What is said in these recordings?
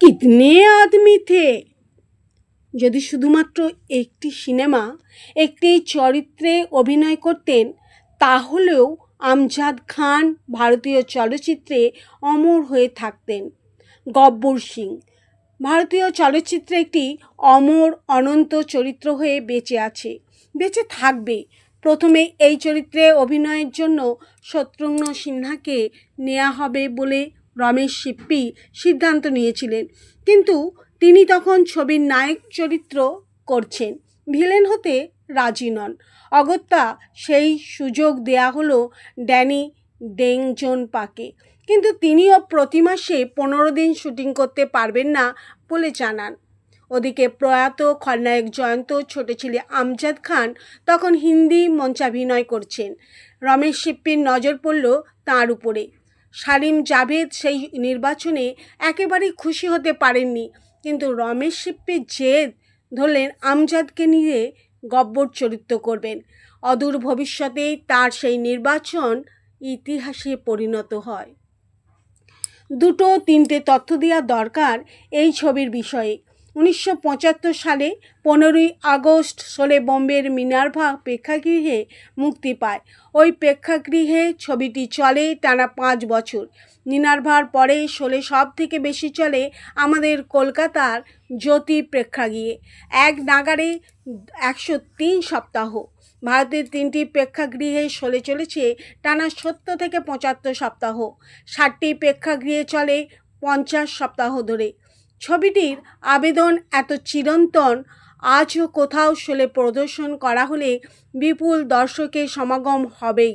কিতনে আদমি the যদি শুধুমাত্র একটি সিনেমা একটি চরিত্রে অভিনয় করতেন তাহলেও আমজাদ খান ভারতীয় চলচ্চিত্রে অমর হয়ে থাকতেন গব্বর সিং ভারতীয় চলচ্চিত্রে একটি অমর অনন্ত চরিত্র হয়ে বেঁচে আছে বেঁচে থাকবে প্রথমে এই চরিত্রে অভিনয়ের জন্য শত্রুঘ্ন সিনহাকে নেওয়া হবে বলে রমেশ সিপ্পি সিদ্ধান্ত নিয়েছিলেন। কিন্তু তিনি তখন ছবির নায়ক চরিত্র করছেন। ভিলেন হতে রাজি নন। অগত্যা সেই সুযোগ দেয়া হলো ড্যানি ডেংজন পাকে কিন্তু তিনিও প্রতি মাসে পনেরো দিন শুটিং করতে পারবেন না বলে জানান। ওদিকে প্রয়াত খলনায়ক জয়ন্ত, ছোট ছেলে আমজাদ খান তখন হিন্দি মঞ্চাভিনয় করছেন। রমেশ সিপ্পির নজর পড়ল তাঁর উপরে। সালিম জাভেদ সেই নির্বাচনে একেবারেই খুশি হতে পারেননি। কিন্তু রমেশ সিপ্পির জেদ ধরলেন আমজাদকে নিয়ে গব্বর চরিত্র করবেন। অদূর ভবিষ্যতেই তার সেই নির্বাচন ইতিহাসে পরিণত হয়। দুটো তিনটে তথ্য দেওয়া দরকার এই ছবির বিষয়ে। উনিশশো পঁচাত্তর সালে পনেরোই আগস্ট শোলে বোম্বের মিনার্ভা প্রেক্ষাগৃহে মুক্তি পায়। ওই প্রেক্ষাগৃহে ছবিটি চলে টানা পাঁচ বছর। মিনার্ভার পরে শোলে সব থেকে বেশি চলে আমাদের কলকাতার জ্যোতি প্রেক্ষাগৃহে। এক নাগারে একশো তিন সপ্তাহ। ভারতের তিনটি প্রেক্ষাগৃহে শোলে চলেছে টানা সত্তর থেকে পঁচাত্তর সপ্তাহ। ষাটটি প্রেক্ষাগৃহে চলে পঞ্চাশ সপ্তাহ ধরে। ছবিটির আবেদন এত চিরন্তন, আজও কোথাও শোলে প্রদর্শন করা হলে বিপুল দর্শকের সমাগম হবেই।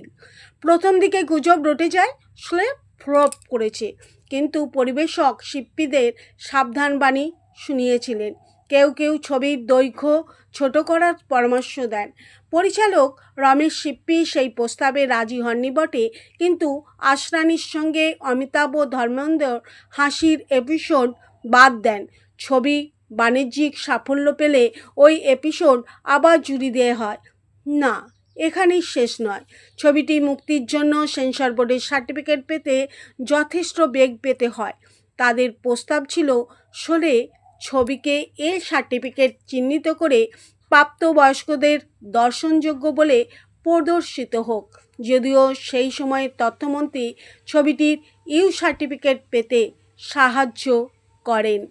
প্রথম দিকে গুজব রটে যায়, শোলে ফ্লপ করেছে। কিন্তু পরিবেশক শিল্পীদের সাবধানবাণী শুনিয়েছিলেন। কেউ কেউ ছবির দৈর্ঘ্য ছোট করার পরামর্শ দেন। পরিচালক রমেশ সিপ্পি সেই প্রস্তাবে রাজি হননি বটে, কিন্তু আশরানির সঙ্গে অমিতাভ ও ধর্মেন্দ্র হাসির এপিসোড বাদ দেন। ছবি, বাণিজ্যিক সাফল্য পেলে ওই এপিসোড আবার জুড়ি দেওয়া হয়। না, এখানেই শেষ নয়। ছবিটি মুক্তির জন্য সেন্সর বোর্ডের সার্টিফিকেট পেতে যথেষ্ট বেগ পেতে হয়। তাদের প্রস্তাব ছিল শোলে ছবিকে এ সার্টিফিকেট চিহ্নিত করে প্রাপ্তবয়স্কদের দর্শনযোগ্য বলে প্রদর্শিত হোক। যদিও সেই সময়ের তথ্যমন্ত্রী ছবিটির ইউ সার্টিফিকেট পেতে সাহায্য করেন।